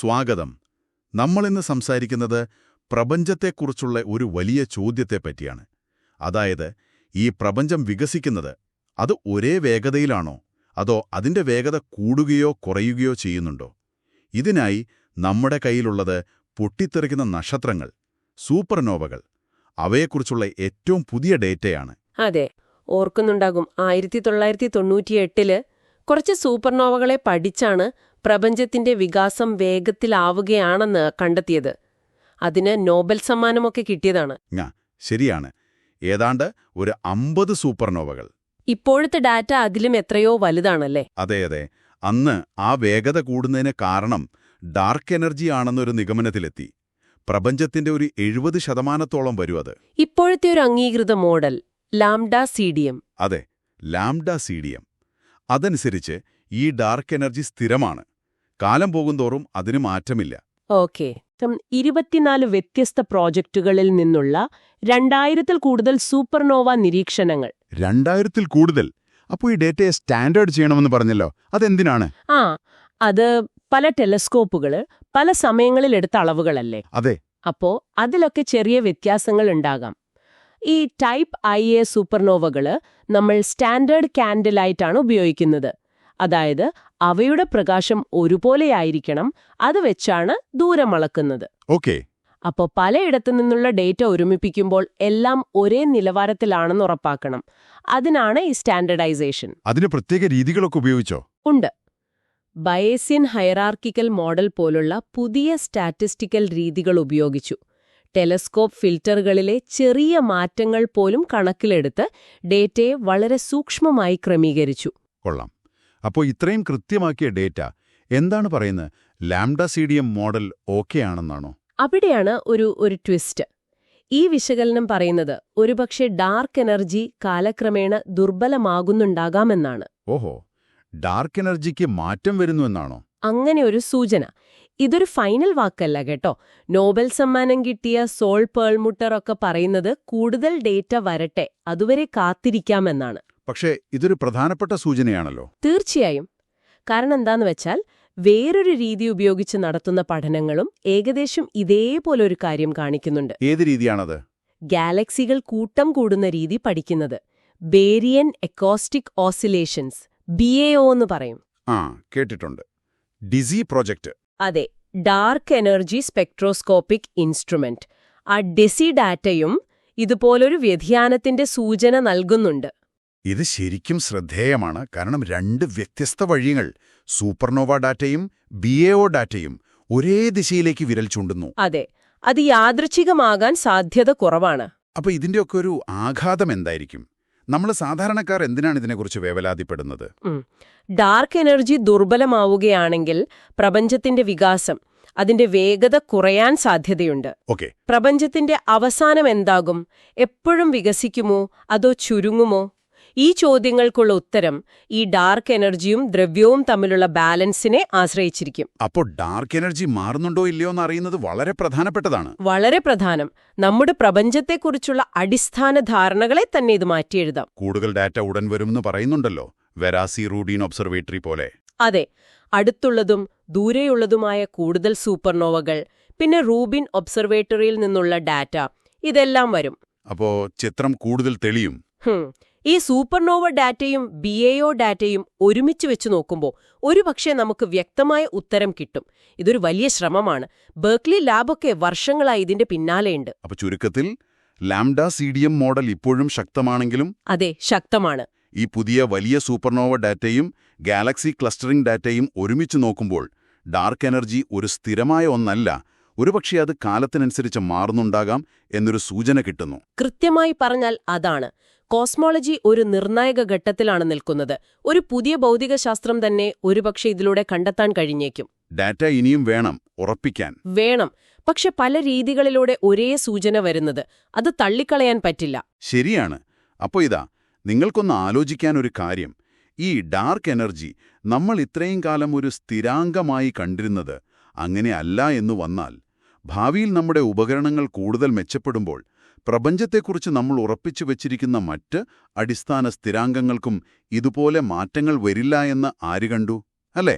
സ്വാഗതം. നമ്മളിന്ന് സംസാരിക്കുന്നത് പ്രപഞ്ചത്തെക്കുറിച്ചുള്ള ഒരു വലിയ ചോദ്യത്തെപ്പറ്റിയാണ്. അതായത് ഈ പ്രപഞ്ചം വികസിക്കുന്നത് അത് ഒരേ വേഗതയിലാണോ? അതോ അതിന്റെ വേഗത കൂടുകയോ കുറയുകയോ ചെയ്യുന്നുണ്ടോ? ഇതിനായി നമ്മുടെ കയ്യിലുള്ളത് പൊട്ടിത്തെറിക്കുന്ന നക്ഷത്രങ്ങൾ സൂപ്പർനോവകൾ അവയെക്കുറിച്ചുള്ള ഏറ്റവും പുതിയ ഡേറ്റയാണ്. അതെ ഓർക്കുന്നുണ്ടാകും. ആയിരത്തി തൊള്ളായിരത്തി തൊണ്ണൂറ്റിയെട്ടിൽ കുറച്ച് സൂപ്പർനോവകളെ പഠിച്ചാണ് പ്രപഞ്ചത്തിന്റെ വികാസം വേഗത്തിലാവുകയാണെന്ന് കണ്ടെത്തിയത്. അതിന് നോബൽ സമ്മാനമൊക്കെ കിട്ടിയതാണ്. ശരിയാണ്. ഏതാണ്ട് ഒരു അമ്പത് സൂപ്പർനോവകൾ. ഇപ്പോഴത്തെ ഡാറ്റ അതിലും എത്രയോ വലുതാണല്ലേ? അതെ അതെ. അന്ന് ആ വേഗത കൂടുന്നതിന് കാരണം ഡാർക്ക് എനർജി ആണെന്നൊരു നിഗമനത്തിലെത്തി. പ്രപഞ്ചത്തിന്റെ ഒരു എഴുപത് ശതമാനത്തോളം വരും അത്. ഇപ്പോഴത്തെ ഒരു അംഗീകൃത മോഡൽ ലാംഡ സീഡിയം. അതെ ലാംഡ സീഡിയം. അതനുസരിച്ച് ഈ ഡാർക്ക് എനർജി സ്ഥിരമാണ്. കാലം പോകുന്തോറും അതിന് മാറ്റമില്ല. ഓക്കെ. ഇരുപത്തിനാല് വ്യത്യസ്ത പ്രോജക്റ്റുകളിൽ നിന്നുള്ള രണ്ടായിരത്തിൽ കൂടുതൽ സൂപ്പർനോവ നിരീക്ഷണങ്ങൾ. രണ്ടായിരത്തിൽ കൂടുതൽ? അപ്പോൾ ഈ ഡേറ്റയെ സ്റ്റാൻഡേർഡ് ചെയ്യണമെന്ന് പറഞ്ഞല്ലോ. അതെന്തിനാണ്? ആ അത് പല ടെലസ്കോപ്പുകൾ പല സമയങ്ങളിൽ എടുത്ത അളവുകളല്ലേ? അതെ. അപ്പോ അതിലൊക്കെ ചെറിയ വ്യത്യാസങ്ങൾ ഉണ്ടാകാം. ഈ ടൈപ്പ് ഐ എ സൂപ്പർനോവകൾ നമ്മൾ സ്റ്റാൻഡേർഡ് ക്യാൻഡിലായിട്ടാണ് ഉപയോഗിക്കുന്നത്. അതായത് അവയുടെ പ്രകാശം ഒരുപോലെയായിരിക്കണം അത് വെച്ചാണ് ദൂരം അളക്കുന്നത്. ഓക്കെ. അപ്പോൾ പലയിടത്തു നിന്നുള്ള ഡേറ്റ ഒരുമിപ്പിക്കുമ്പോൾ എല്ലാം ഒരേ നിലവാരത്തിലാണെന്ന് ഉറപ്പാക്കണം. അതിനാണ് ഈ സ്റ്റാൻഡർഡൈസേഷൻ. അതിന് പ്രത്യേക രീതികളൊക്കെ ഉപയോഗിച്ചോ? ഉണ്ട്. ബയേസിയൻ ഹൈറാർക്കിക്കൽ മോഡൽ പോലുള്ള പുതിയ സ്റ്റാറ്റിസ്റ്റിക്കൽ രീതികൾ ഉപയോഗിച്ചു. ടെലസ്കോപ്പ് ഫിൽറ്ററുകളിലെ ചെറിയ മാറ്റങ്ങൾ പോലും കണക്കിലെടുത്ത് ഡേറ്റയെ വളരെ സൂക്ഷ്മമായി ക്രമീകരിച്ചു. കൊള്ളാം. അപ്പോൾ ഇത്രയും കൃത്യമാക്കിയ ഡേറ്റ എന്താണ് പറയുന്നത്? Lambda C D M model okay ആണെന്നാണോ അവിടെയാണ് ഒരു ഒരു ട്വിസ്റ്റ്. ഈ വിശകലനം പറയുന്നത് ഒരുപക്ഷെ ഡാർക്ക് എനർജി കാലക്രമേണ ദുർബലമാകുന്നുണ്ടാകാമെന്നാണ്. ഓഹോ ഡാർക്ക് എനർജിക്ക് മാറ്റം വരുന്നുവെന്നാണോ അങ്ങനെ ഒരു സൂചന. ഇതൊരു ഫൈനൽ വാക്കല്ല കേട്ടോ. നോബൽ സമ്മാനം കിട്ടിയ സോൾ പേൾമുട്ടർ ഒക്കെ പറയുന്നത് കൂടുതൽ ഡേറ്റ വരട്ടെ അതുവരെ കാത്തിരിക്കാമെന്നാണ്. പക്ഷേ ഇതൊരു പ്രധാനപ്പെട്ട സൂചനയാണല്ലോ. തീർച്ചയായും. കാരണം എന്താന്ന് വെച്ചാൽ വേറൊരു രീതി ഉപയോഗിച്ച് നടത്തുന്ന പഠനങ്ങളും ഏകദേശം ഇതേപോലെ ഒരു കാര്യം കാണിക്കുന്നുണ്ട്. ഏത് രീതിയാണത്? ഗാലക്സികൾ കൂട്ടം കൂടുന്ന രീതി പഠിക്കുന്നത്. ബേരിയൻ എക്കോസ്റ്റിക് ഓസിലേഷൻസ് ബി എന്ന് പറയും. ആ കേട്ടിട്ടുണ്ട്. DESI project. അതെ ഡാർക്ക് എനർജി സ്പെക്ട്രോസ്കോപ്പിക് ഇൻസ്ട്രുമെന്റ്. ആ ഡിസി ഡാറ്റയും ഇതുപോലൊരു വ്യതിയാനത്തിന്റെ സൂചന നൽകുന്നുണ്ട്. ഇത് ശരിക്കും ശ്രദ്ധേയമാണ്. കാരണം രണ്ട് വ്യത്യസ്ത വഴികൾ സൂപ്പർനോവ ഡാറ്റയും ബി ഡാറ്റയും ഒരേ ദിശയിലേക്ക് വിരൽ ചൂണ്ടുന്നു. അതെ അത് യാദൃച്ഛികമാകാൻ സാധ്യത കുറവാണ്. അപ്പൊ ഇതിന്റെയൊക്കെ ഒരു ആഘാതം എന്തായിരിക്കും? നമ്മൾ സാധാരണക്കാർ എന്തിനാണ് ഇതിനെക്കുറിച്ച് വേവലാതിപ്പെടുന്നത്? ഡാർക്ക് എനർജി ദുർബലമാവുകയാണെങ്കിൽ പ്രപഞ്ചത്തിന്റെ വികാസം അതിന്റെ വേഗത കുറയാൻ സാധ്യതയുണ്ട്. ഓക്കെ. പ്രപഞ്ചത്തിന്റെ അവസാനം എന്താകും? എപ്പോഴും വികസിക്കുമോ? അതോ ചുരുങ്ങുമോ? ഈ ചോദ്യങ്ങൾക്കുള്ള ഉത്തരം ഈ ഡാർക്ക് എനർജിയും ദ്രവ്യവും തമ്മിലുള്ള ബാലൻസിനെ ആശ്രയിച്ചിരിക്കും. അപ്പോൾ ഡാർക്ക് എനർജി മാറുന്നുണ്ടോ ഇല്ലയോ എന്ന് അറിയുന്നത് വളരെ പ്രധാനപ്പെട്ടതാണ്. വളരെ പ്രധാനം. നമ്മുടെ പ്രപഞ്ചത്തെക്കുറിച്ചുള്ള അടിസ്ഥാന ധാരണകളെ തന്നെ ഇത് മാറ്റിയെഴുതാം. കൂടുതൽ ഡാറ്റ ഉടൻ വരുമെന്ന് പറയുന്നുണ്ടല്ലോ വെരാസി റൂഡീൻ ഒബ്സർവേറ്ററി പോലെ. അതെ അടുത്തുള്ളതും ദൂരെയുള്ളതുമായ കൂടുതൽ സൂപ്പർനോവകൾ പിന്നെ റൂബിൻ ഒബ്സർവേറ്ററിയിൽ നിന്നുള്ള ഡാറ്റ ഇതെല്ലാം വരും. അപ്പോ ചിത്രം കൂടുതൽ തെളിയും. ഈ സൂപ്പർനോവ ഡാറ്റയും ബി എഒ ഡാറ്റയും ഒരുമിച്ച് വെച്ച് നോക്കുമ്പോൾ ഒരുപക്ഷെ നമുക്ക് വ്യക്തമായ ഉത്തരം കിട്ടും. ഇതൊരു വലിയ ശ്രമമാണ്. ബർക്ക്ലി ലാബൊക്കെ വർഷങ്ങളായി ഇതിന്റെ പിന്നാലെയുണ്ട്. അപ്പൊ ചുരുക്കത്തിൽ ലാംഡ എം മോഡൽ ഇപ്പോഴും ശക്തമാണെങ്കിലും അതെ ശക്തമാണ്. ഈ പുതിയ വലിയ സൂപ്പർനോവ ഡാറ്റയും ഗാലക്സി ക്ലസ്റ്ററിംഗ് ഡാറ്റയും ഒരുമിച്ച് നോക്കുമ്പോൾ ഡാർക്ക് എനർജി ഒരു സ്ഥിരമായ ഒന്നല്ല. ഒരുപക്ഷെ അത് കാലത്തിനനുസരിച്ച് മാറുന്നുണ്ടാകാം എന്നൊരു സൂചന കിട്ടുന്നു. കൃത്യമായി പറഞ്ഞാൽ അതാണ്. കോസ്മോളജി ഒരു നിർണായക ഘട്ടത്തിലാണ് നിൽക്കുന്നത്. ഒരു പുതിയ ഭൗതികശാസ്ത്രം തന്നെ ഒരുപക്ഷെ ഇതിലൂടെ കണ്ടെത്താൻ കഴിഞ്ഞേക്കും. ഡാറ്റ ഇനിയും വേണം ഉറപ്പിക്കാൻ. വേണം. പക്ഷെ പല രീതികളിലൂടെ ഒരേ സൂചന വരുന്നത്. അത് തള്ളിക്കളയാൻ പറ്റില്ല. ശരിയാണ്. അപ്പോൾ ഇതാ നിങ്ങൾക്കൊന്ന് ആലോചിക്കാൻ ഒരു കാര്യം. ഈ ഡാർക്ക് എനർജി നമ്മൾ ഇത്രയും കാലം ഒരു സ്ഥിരാംഗമായി കണ്ടിരുന്നത് അങ്ങനെയല്ല എന്നു വന്നാൽ ഭാവിയിൽ നമ്മുടെ ഉപകരണങ്ങൾ കൂടുതൽ മെച്ചപ്പെടുമ്പോൾ പ്രപഞ്ചത്തെക്കുറിച്ച് നമ്മൾ ഉറപ്പിച്ചു വച്ചിരിക്കുന്ന മറ്റ് അടിസ്ഥാന സ്ഥിരാംഗങ്ങൾക്കും ഇതുപോലെ മാറ്റങ്ങൾ വരില്ല എന്ന് ആര് കണ്ടു?